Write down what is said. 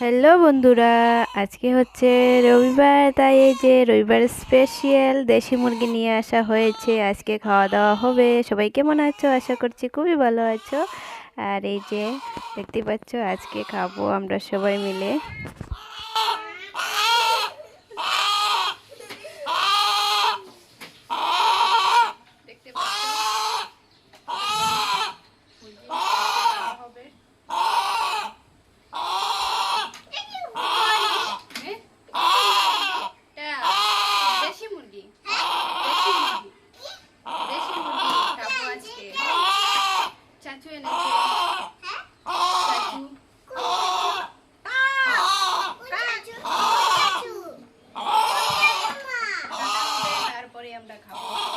Hello বন্ধুরা, আজকে হচ্ছে রবিবার, তাই এই যে রবিবার স্পেশাল দেশি মুরগি নিয়ে আসা হয়েছে, আজকে খাওয়া দাওয়া হবে। সবাই কেমন আছো? আশা করছি খুবই ভালো আছো। আর এই যে দেখতে পাচ্ছ, আজকে খাব আমরা সবাই মিলে। তারপরে আমরা খাব।